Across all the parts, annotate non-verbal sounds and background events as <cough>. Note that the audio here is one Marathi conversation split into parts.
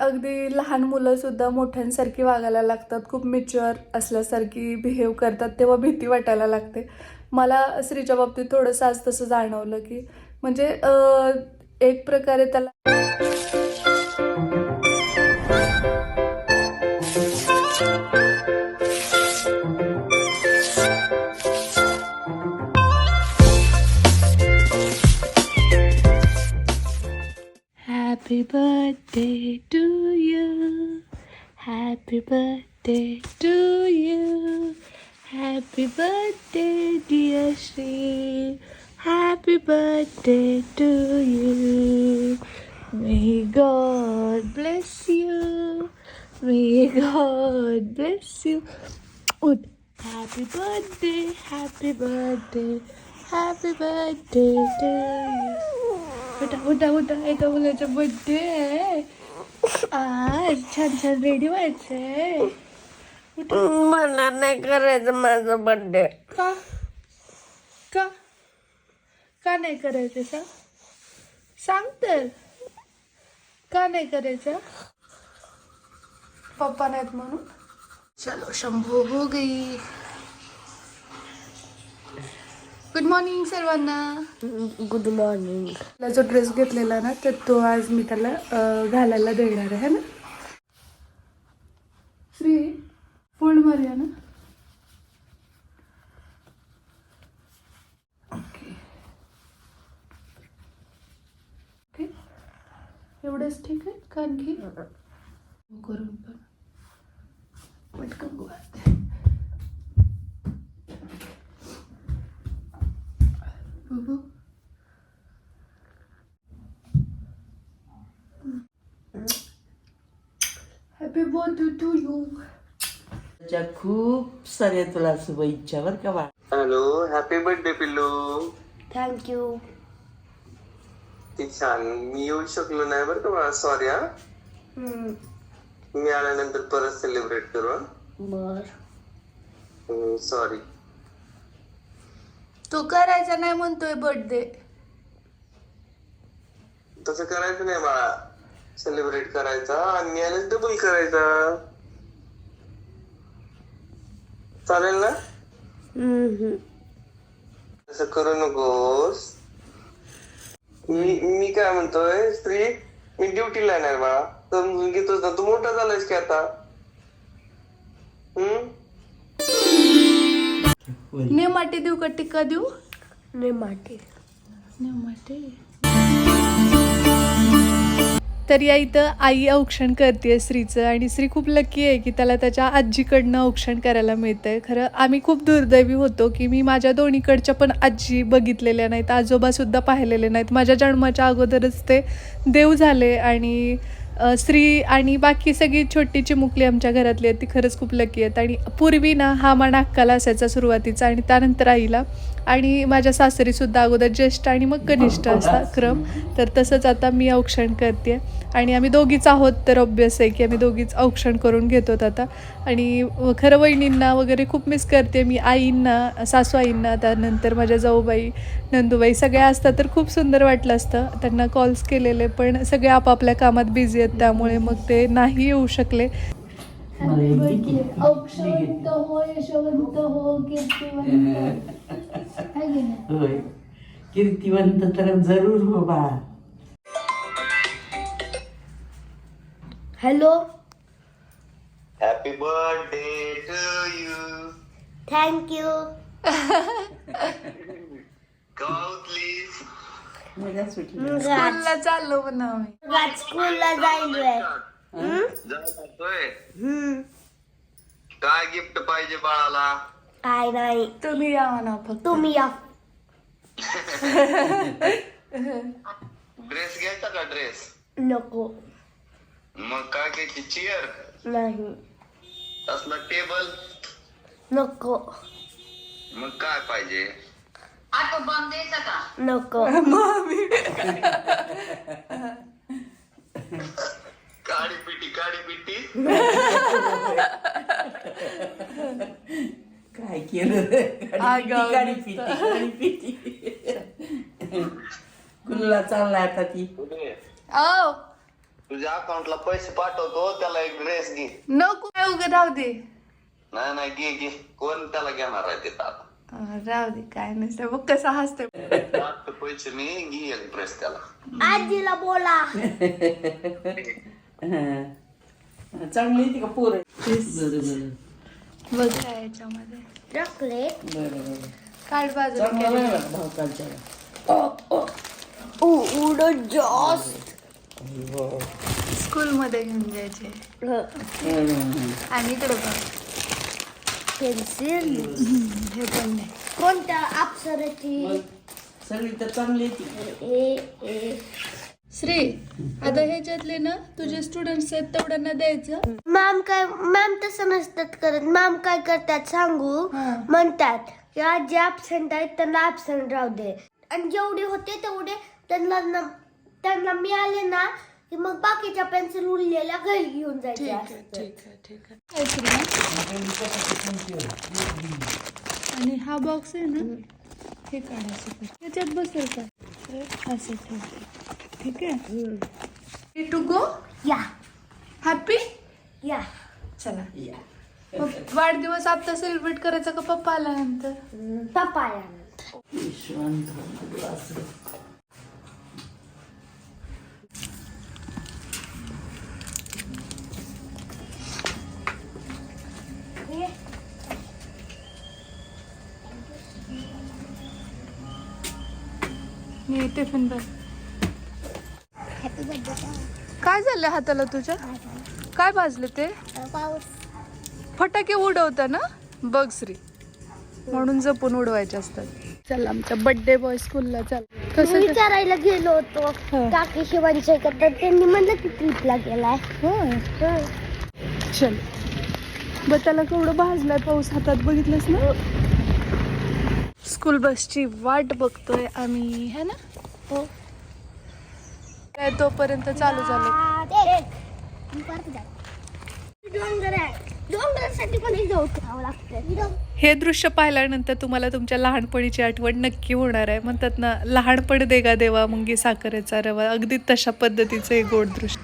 अगदी लहान मुलंसुद्धा मोठ्यांसारखी वागायला लागतात. खूप मेच्युअर असल्यासारखी बिहेव करतात तेव्हा भीती वाटायला लागते. मला स्त्रीच्या बाबतीत थोडंसं आज तसं जाणवलं की म्हणजे एक प्रकारे त्याला Happy birthday to you. Happy birthday to you. Happy birthday, dear Shri. Happy birthday to you. May God bless you. May God bless you. Happy birthday, happy birthday, happy birthday to you. उठा उठा उठा. एका मुलाचा बर्थडे आहे. आज छान छान रेडी व्हायचंय. मला नाही करायचं माझा बर्थडे का? का? का नाही करायचं सांग? सांग तर. का नाही करायचं? पप्पा नाहीत म्हणून. चलो शंभू हो गई. गुड मॉर्निंग सर्वांना. गुड मॉर्निंग जो ड्रेस घेतलेला ना तर तो आज मी त्याला घालायला देणार आहे ना? श्री फोल्ड मारूया ना? ओके ओके एवढंच ठीक आहे का आणखी करून पण. पटकन गोळा बघू बर्थडे टू यू त्या खूप साऱ्या तुला शुभेच्छा बर का बाळ हॅलो हॅपी बर्थडे पिल्लू थँक्यू ती छान मी येऊ शकलो नाही बरं का बाळा सॉरी हा मी आल्यानंतर परत सेलिब्रेट करू बर सॉरी तो करायचा नाही म्हणतोय बर्थडे तसं करायचं नाही बाळा सेलिब्रेट करायचा आणि आल्यास डबल करायचा. चालेल ना? तसं करू नकोस. मी मी काय म्हणतोय स्त्री मी ड्युटीला येणार बाळा. समजून घेतोस ना? तू मोठा झालायस की आता? हम्म? नेमाटे देऊ का टिक्का देऊ? ने माटे नेमाटे? तर या इथं आई औक्षण करते स्त्रीचं. आणि श्री खूप लकी आहे की त्याला त्याच्या आजीकडनं औक्षण करायला मिळतंय. खरं आम्ही खूप दुर्दैवी होतो की मी माझ्या दोन्हीकडच्या पण आजी बघितलेल्या नाहीत आजोबासुद्धा पाहिलेले नाहीत. माझ्या जन्माच्या अगोदरच ते देव झाले आणि स्त्री आणि बाकी सगळी छोटी चिमुकली आमच्या घरातली आहेत ती खरंच खूप लकी आहेत. आणि पूर्वी ना हा मान अक्काला असायचा सुरुवातीचा आणि त्यानंतर आईला. आणि माझ्या सासरीसुद्धा अगोदर ज्येष्ठ आणि मग कनिष्ठ असा क्रम. तर तसंच आता मी औक्षण करते. आणि आम्ही दोघीच आहोत तर ऑब्विस आहे की आम्ही दोघीच औक्षण करून घेतो आता. आणि खरं वहिनींना वगैरे खूप मिस करते. मी आईंना सासू आईंना त्यानंतर माझ्या जाऊबाई नंदूबाई सगळ्या असतात तर खूप सुंदर वाटलं असतं. त्यांना कॉल्स केलेले पण सगळे आपापल्या कामात बिझी आहेत. त्यामुळे मग ते नाही येऊ शकले. हो यशवंत हो कीर्तिवंत? होय कीर्तिवंत तर जरूर हो बा hello happy birthday to you thank you स्कूलला चाललो म्हणा आम्ही स्कूलला जायलोय हम्म. काय गिफ्ट पाहिजे बाळाला? काय नाही. तुम्ही या म्हणा फक्त. तुम्ही या. ड्रेस घ्यायचा का ड्रेस? नको. मग काय घ्यायची? चेअर? नाही. असला टेबल? नको. मग काय पाहिजे? नको. <laughs> <laughs> काळी पिटी काळी पिटी. काय केलं आगाऊ गाडी नुसतं. पिटी गाडी पिटी. कुल्ला चाललाय आता ती? आओ तुझ्या अकाउंटला पैसे पाठवतो त्याला एक ड्रेस घे. नको काय उगं राहू दे. नाही नाही घे घे. कोण त्याला घेणार आहे तिथं आता अं, राहू दे काय नसतं. बघ कसं हसते पैसे मी घे एक ड्रेस त्याला. आजीला बोला. <laughs> चांगली ती का पोरं बरं बरं. बघ काय याच्यामध्ये. चॉकलेट. बरं बरं. काढ बाजूला चांगला लागला का भाव कालच्याला उड जास्त स्कूल मध्ये घेऊन जायचे. हं. आणि इकडे बघ. पेन्सिल. हे पण नाही. कोणत्या अप्सराची? सगळी तर चांगली ती. ए ए. श्री आता ह्याच्यातले ना तुझे स्टुडंट्स आहेत तेवढ्यांना द्यायचं. मॅम काय मॅम तसं नसतात करत. मॅम काय करतात सांगू? हा. म्हणतात की आज जे ऍबसेंट आहेत त्यांना ऍबसेंट राहू दे. आणि जेवढे होते तेवढे त्यांना न- त्यांना मिळाले ना की मग बाकीच्या पेन्सिल उरलेल्या घरी घेऊन. ठीक आहे ठीक आहे काहीतरी ना. आणि हा बॉक्स आहे ना हे काढायचं. त्याच्यात बसेल का? असं ठेव ठीक आहे? टू गो या. हॅपी या. चला. मग वाढदिवस आता सेलिब्रेट करायचा का पप्पा आल्यानंतर पपाया विश्वांत असं मी बघ काय झालं हाताला तुझ्या? काय भाजले ते? पाऊस फटाके उडवता ना? बघ श्री. म्हणून जपून उडवायचे असतात. चल आमच्या बर्थडे बॉय स्कूलला चल. मी कसं विचारायला गेलो होतो. हा. काकी शिवांच्या तर त्यांनी म्हणलं की ट्रिपला गेलाय. होय. हं. चल. ब त्याला केवढं भाजलाय? पाऊस हातात बघितलंस ना? स्कूल बसची वाट बघतोय आम्ही है ना? हो. तोपर्यंत चालू झालं? हे दृश्य पाहिल्यानंतर तुम्हाला तुमच्या लहानपणीची आठवण नक्की होणार आहे. म्हणतात ना लहानपण देगा देवा मुंगी साखरेचा रवा. अगदी तशा पद्धतीचं हे गोड दृश्य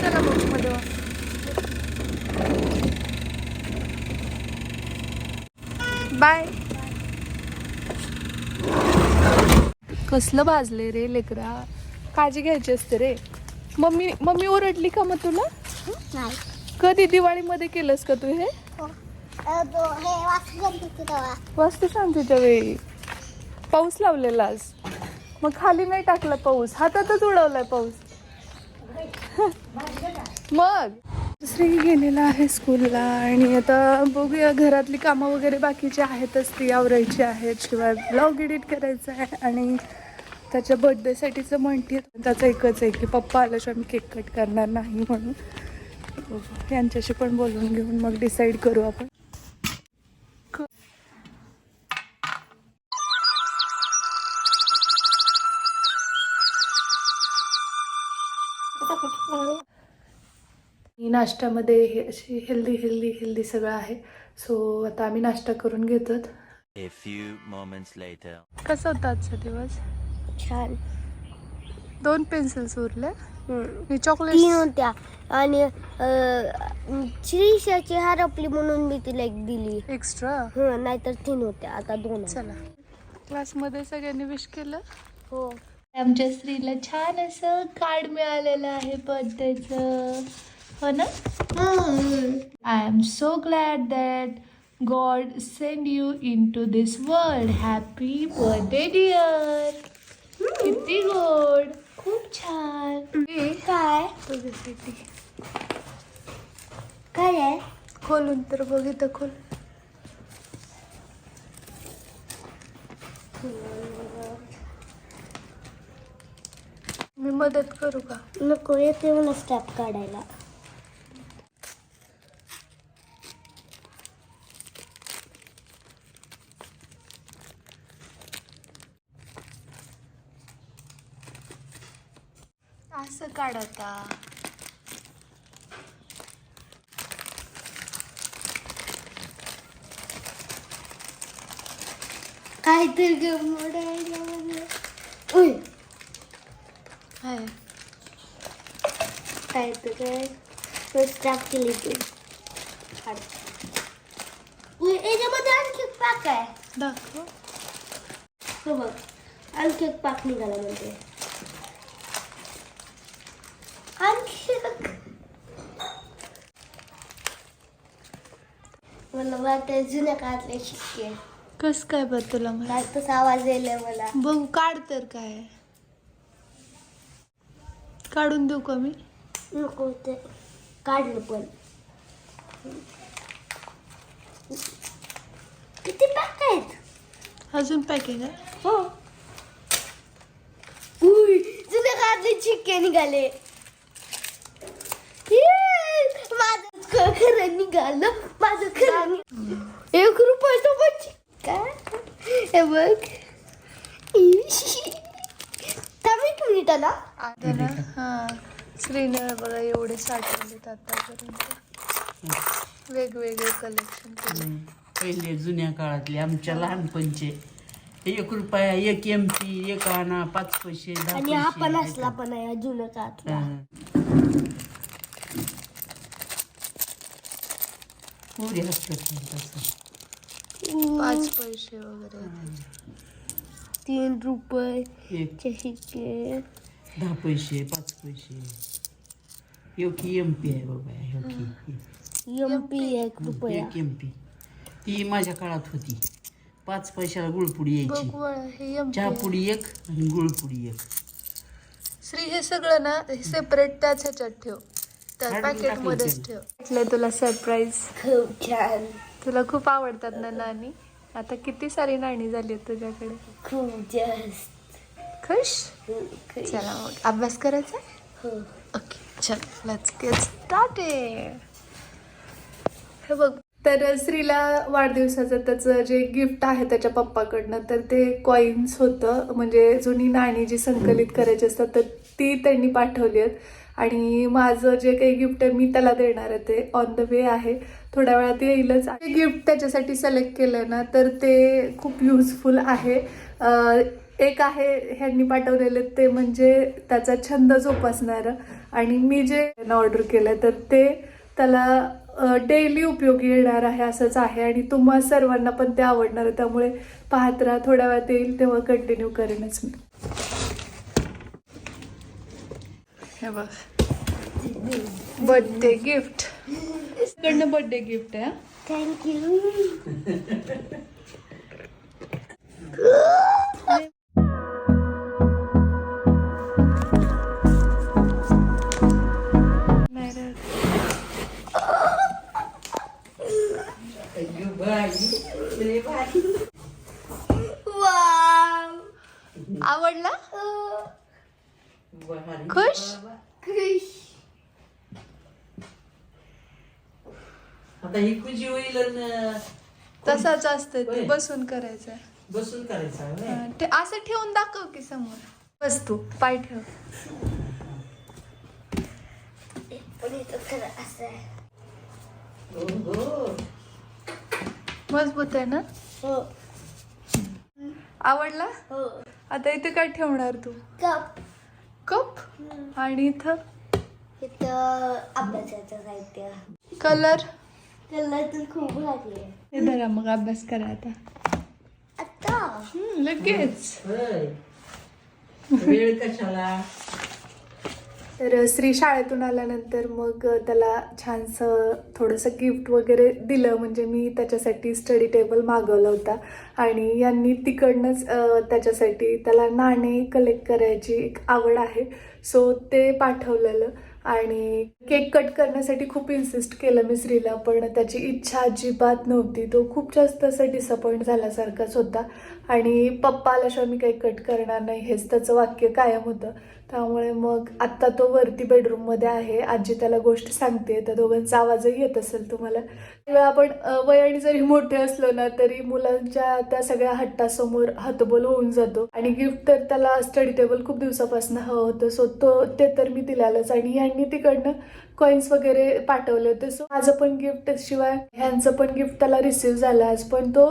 चला मग मध्ये वा. बाय. कसलं भाजले रे लेकरा? काळजी घ्यायची असते रे. मम्मी मम्मी ओरडली का मग तुला? नाही. कधी दिवाळीमध्ये केलंस का तू हे? वास्तू शांतीच्या वेळी पाऊस लावलेलास मग खाली नाही टाकला पाऊस. हातातच उडवलाय पाऊस. <laughs> मग? श्री गेलेला आहे स्कूलला आणि आता बघूया घरातली कामं वगैरे बाकीची आहेतच ती आवरायची आहेत शिवाय ब्लॉग एडिट करायचं आहे आणि त्याच्या बर्थडेसाठीचं म्हणते त्याचं एकच आहे की पप्पा आल्याशिवाय मी केक कट करणार नाही म्हणून बघू. यांच्याशी पण बोलून घेऊन मग डिसाईड करू आपण नाश्त्यामध्ये हे अशी हेल्दी हेल्दी हेल्दी सगळं आहे. सो आता आम्ही नाश्ता करून घेतो. कसा होता आजचा दिवस? छान. दोन पेन्सिल्स उरले. मी तीन चॉकलेट होत्या. आणि श्रीषाची हरपली म्हणून मी तिला एक दिली. एक्स्ट्रा हं, नाहीतर तीन होत्या. आता दोन आहेत. चला. क्लासमध्ये सगळ्यांनी विश केलं? हो. आमच्या स्त्रीला छान असं कार्ड मिळालेलं आहे बर्थडेचं हो ना? I am so glad that God send you into this world happy birthday dear किती गोड खूप छान. हे काय? तुझ्यासाठी काय आहे? खोलून तर बघ इथं खोल. मी मदत करू का? नको येते मला स्टॅप काढायला. असं काढ आता काहीतरी गंमत आहे हाय काय तर काय स्टाफ केली ती. याच्यामध्ये आणखी एक पाक आहे. दाखव. हो बघ. आणखी एक पाक निघाला म्हणजे मला जुन्या काळातले शिक्के. कस काय बरं तुला मला काय तसा आवाज येईल मला. बघू काढ तर काय. काढून देऊ का मी? नको ते काढलं पण. किती पॅक आहेत? अजून पॅकिंग आहे हो. जुन्या काळातले चिक्के निघाले ये, माझं खरं निघालं. माझं खरं. एक रुपयाचं पण चिक्का हे बघ. थांब एक मिनिट ना आता ना हा. श्रीनगर बघा एवढे साठवलेत आतापर्यंत. वेगवेगळे कलेक्शन केले. पहिले जुन्या काळातले आमच्या लहानपणचे. एक रुपया एक एम पी एक आणा पाच पैसे आणि हा पण असला पण आहे जुन्या काळातला. पुरी असतात तसं पाच पैसे वगैरे तीन रुपये दहा पैसे पाच पैसे योकी एम पी आहे बाबा योकी एम पी एक रुपया एक एम पी ती माझ्या काळात होती पाच पैशाला गुळपुडी यायची बघ वळ, हे एम चहा पुडी एक आणि गुळपुडी एक श्री हे सगळं ना सेपरेट त्याच ह्याच्यात ठेव त्या काढून पॅकेट टाकलं मध्येच ते. ठेव. म्हटलंय तुला सरप्राईज खूप छान. तुला खूप आवडतात ना नाणी? आता किती सारी नाणी झाली आहेत तुझ्याकडे? खूप जास्त. खुश? खूप चला मग अभ्यास करायचा? हो. ओके चल लेट्स गेट स्टार्टेड हे बघ तर श्रीला वाढदिवसाचं त्याचं जे गिफ्ट आहे त्याच्या पप्पाकडनं तर ते कॉईन्स होतं. म्हणजे जुनी नाणी जी संकलित करायची असतात तर ती त्यांनी पाठवली आहेत. आणि माझं जे काही गिफ्ट आहे मी त्याला देणार आहे ते ऑन द वे आहे. थोड्या वेळात येईलच. ते गिफ्ट त्याच्यासाठी सिलेक्ट केलं ना तर ते खूप युजफुल आहे. एक आहे ह्यांनी पाठवलेले ते म्हणजे त्याचा छंद जोपासणारं. आणि मी जे ऑर्डर केलं तर ते त्याला डेली उपयोगी येणार आहे असंच आहे. आणि तुम्हा सर्वांना पण ते आवडणार आहे. त्यामुळे पाहत राहा थोड्या वेळात येईल तेव्हा कंटिन्यू करेनच मी. हे बघ. बर्थडे गिफ्ट कडनं बर्थडे गिफ्ट आहे. थँक्यू तसाच असतं ते होय. बसून करायचं. बसून करायचा होय. हा, ते असं ठेवून दाखव की समोर. बस तू पाय ठेव. पण इथं खरं असं आहे. हो, हो. मजबूत आहे ना? हो. आवडला? हो. आता इथे काय ठेवणार तू? कप. कप? आणि इथं? इथं अभ्यासाचं साहित्य. कलर? त्याला तर खूप लागले. हे धरा मग अभ्यास करा आता. आता? हम्म, लगेच. होय. वेळ कशाला? तर श्री शाळेतून आल्यानंतर मग त्याला छानसं थोडंसं गिफ्ट वगैरे दिलं. म्हणजे मी त्याच्यासाठी स्टडी टेबल मागवला होता. आणि यांनी तिकडनंच अं, त्याच्यासाठी त्याला नाणे कलेक्ट करायची एक आवड आहे. सो ते पाठवलेलं. आणि केक कट करण्यासाठी खूप इन्सिस्ट केलं मी श्रीला पण त्याची इच्छा अजिबात नव्हती. तो खूप जास्त असं डिसअपॉइंट झाल्यासारखाच होता आणि पप्पा आल्याशिवाय मी काही कट करणार नाही हेच त्याचं वाक्य कायम होतं. त्यामुळे मग आत्ता तो वरती बेडरूममध्ये आहे. आजी त्याला गोष्ट सांगते. त्या दोघांचा आवाजही येत असेल तुम्हाला. तेव्हा आपण अ, वयाने जरी मोठे असलो ना तरी मुलांच्या त्या सगळ्या हट्टासमोर हतबल होऊन जातो. आणि गिफ्ट तर त्याला स्टडी टेबल खूप दिवसापासून हवं होतं. सो तो ते तर मी दिलेलंच. आणि यांनी तिकडनं कॉईन्स वगैरे पाठवले होते. सो माझं पण गिफ्ट शिवाय ह्यांचं पण गिफ्ट त्याला रिसीव्ह झालं. आज पण तो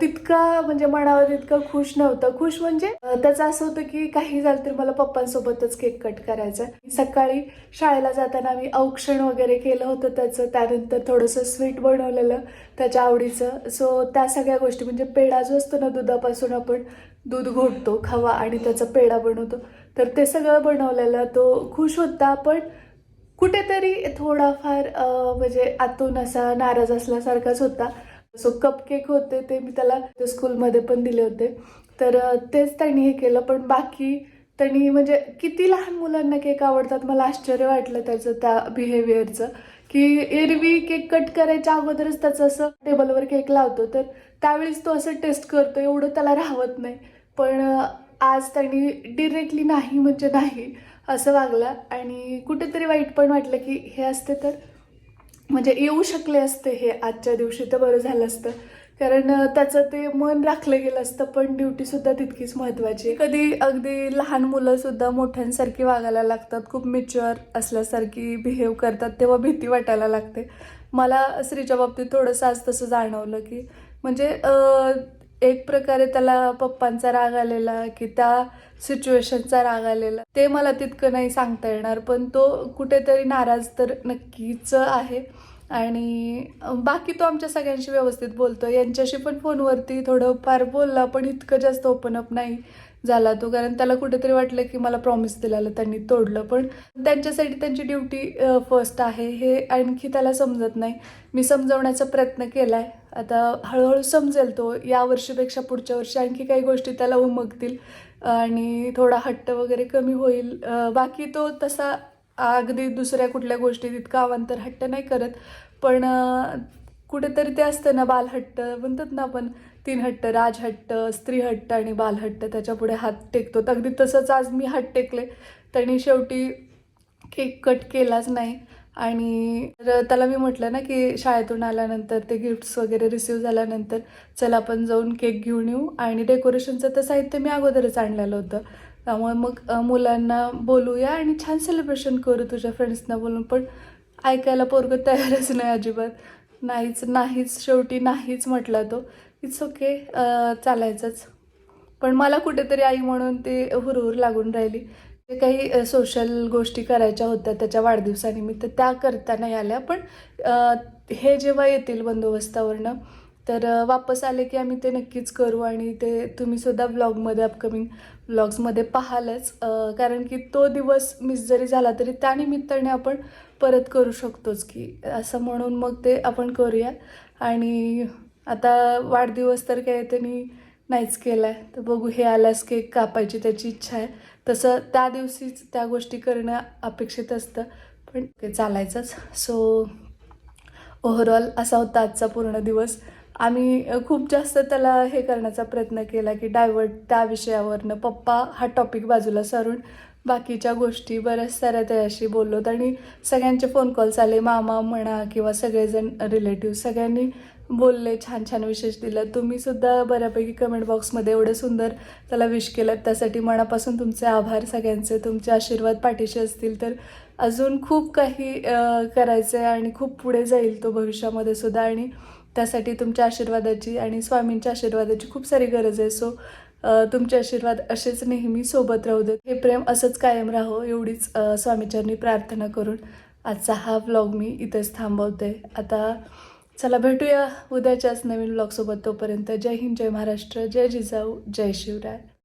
तितका म्हणजे म्हणावं तितकं खुश नव्हतं. खुश म्हणजे त्याचं असं होतं की काही झालं तरी मला पप्पांसोबतच केक कट करायचा. सकाळी शाळेला जाताना आम्ही औक्षण वगैरे केलं होतं त्याचं. त्यानंतर थोडंसं स्वीट बनवलेलं त्याच्या आवडीचं. सो त्या सगळ्या गोष्टी म्हणजे पेढा जो असतो ना दुधापासून आपण दूध घोटतो खवा आणि त्याचा पेढा बनवतो तर ते सगळं बनवलेलं. तो खुश होता पण कुठेतरी थोडाफार म्हणजे आतून असा नाराज असल्यासारखाच होता. सो कपकेक होते ते मी त्याला स्कूलमध्ये पण दिले होते. तर तेच त्यांनी हे केलं. पण बाकी त्यांनी म्हणजे किती लहान मुलांना केक आवडतात मला आश्चर्य वाटलं त्याचं त्या बिहेवियरचं की एरवी केक कट करायच्या अगोदरच त्याचं असं टेबलवर केक लावतो. तर त्यावेळेस तो असं टेस्ट करतो. एवढं त्याला राहवत नाही. पण आज त्यांनी डिरेक्टली नाही म्हणजे नाही असं वागला. आणि कुठेतरी वाईट पण वाटलं की हे असते तर म्हणजे येऊ शकले असते हे आजच्या दिवशी तर बरं झालं असतं कारण त्याचं ते मन राखलं गेलं असतं पण ड्युटी सुद्धा तितकीच महत्वाची आहे. कधी अगदी लहान मुलं सुद्धा मोठ्यांसारखी वागायला लागतात खूप मेच्युअर असल्यासारखी बिहेव करतात तेव्हा भीती वाटायला लागते मला स्त्रीच्या बाबतीत थोडंसं आज तसं जाणवलं की म्हणजे एक प्रकारे त्याला पप्पांचा राग आलेला की त्या सिच्युएशनचा राग आलेला. ते मला तितकं नाही सांगता येणार पण तो कुठेतरी नाराज तर नक्कीच आहे. आणि बाकी तो आमच्या सगळ्यांशी व्यवस्थित बोलतो. यांच्याशी पण फोनवरती थोडं फार बोलला पण इतकं जास्त ओपन अप नाही झाला तो. कारण त्याला कुठेतरी वाटलं की मला प्रॉमिस दिलेलं त्यांनी तोडलं. पण त्यांच्यासाठी त्यांची ड्युटी फर्स्ट आहे. हे आणखी त्याला समजत नाही. मी समजवण्याचा प्रयत्न केला आहे आता हळूहळू समजेल तो. या वर्षीपेक्षा पुढच्या वर्षी आणखी काही गोष्टी त्याला उमगतील. आणि थोडा हट्ट वगैरे कमी होईल. बाकी तो तसा अगदी दुसऱ्या कुठल्या गोष्टीत इतका अवांतर हट्ट नाही करत. पण कुठेतरी ते असतं ना बालहट्ट. म्हणतात ना आपण तीन हट्ट राजहट्ट स्त्रीहट्ट आणि बालहट्ट. त्याच्यापुढे हात टेकतो. तर अगदी तसंच आज मी हात टेकले. त्यांनी शेवटी केक कट केलाच नाही. आणि तर त्याला मी म्हटलं ना की शाळेतून आल्यानंतर ते गिफ्ट्स वगैरे रिसीव झाल्यानंतर चल आपण जाऊन केक घेऊन येऊ. आणि डेकोरेशनचं तर साहित्य मी अगोदरच आणलेलं होतं. त्यामुळे मग मुलांना बोलूया आणि छान सेलिब्रेशन करू तुझ्या फ्रेंड्सना बोलून. पण ऐकायला पोरगं तयारच नाही अजिबात. नाहीच नाहीच शेवटी नाहीच म्हटला तो. इट्स ओके चालायचंच. पण मला कुठेतरी आई म्हणून ते हुरहुर लागून राहिली. काही सोशल गोष्टी करायच्या होत्या त्याच्या वाढदिवसानिमित्त त्या करता नाही आल्या. पण हे जेव्हा येतील बंदोबस्तावरनं तर वापस आले की आम्ही ते नक्कीच करू आणि ते तुम्ही सुद्धा ब्लॉगमध्ये अपकमिंग ब्लॉग्समध्ये पाहालच. कारण की तो दिवस मिस जरी झाला तरी त्यानिमित्ताने आपण परत करू शकतोच की असं म्हणून मग ते आपण करूया. आणि आता वाढदिवस तर काय त्यांनी नाहीच केला आहे तर बघू हे आल्यास केक कापायची त्याची इच्छा आहे. तसं त्या दिवशीच त्या गोष्टी करणं अपेक्षित असतं पण ते चालायचंच. सो ओव्हरऑल असा होता आजचा पूर्ण दिवस. आम्ही खूप जास्त त्याला हे करण्याचा प्रयत्न केला की डायवर्ट त्या विषयावरनं. पप्पा हा टॉपिक बाजूला सारून बाकीच्या गोष्टी बऱ्याच साऱ्या त्याच्याशी बोललोत आणि सगळ्यांचे फोन कॉल्स आले. मामा म्हणा किंवा सगळेजण रिलेटिव्ह सगळ्यांनी बोलले छान छान विशेष दिलं. तुम्ही सुद्धा बऱ्यापैकी कमेंट बॉक्समध्ये एवढं सुंदर त्याला विश केलं त्यासाठी मनापासून तुमचे आभार सगळ्यांचे. तुमचे आशीर्वाद पाठीशी असतील तर अजून खूप काही करायचं आहे आणि खूप पुढे जाईल तो भविष्यामध्ये सुद्धा. आणि त्यासाठी तुमच्या आशीर्वादाची आणि स्वामींच्या आशीर्वादाची खूप सारी गरज आहे. सो तुमचे आशीर्वाद असेच नेहमी सोबत राहू देत. हे प्रेम असंच कायम राहो एवढीच स्वामीचरणी प्रार्थना करून आजचा हा व्लॉग मी इथेच थांबवते. आता चला भेटूया उद्याच्याच नवीन व्लॉगसोबत तोपर्यंत. जय हिंद जय महाराष्ट्र जय जिजाऊ जय शिवराय.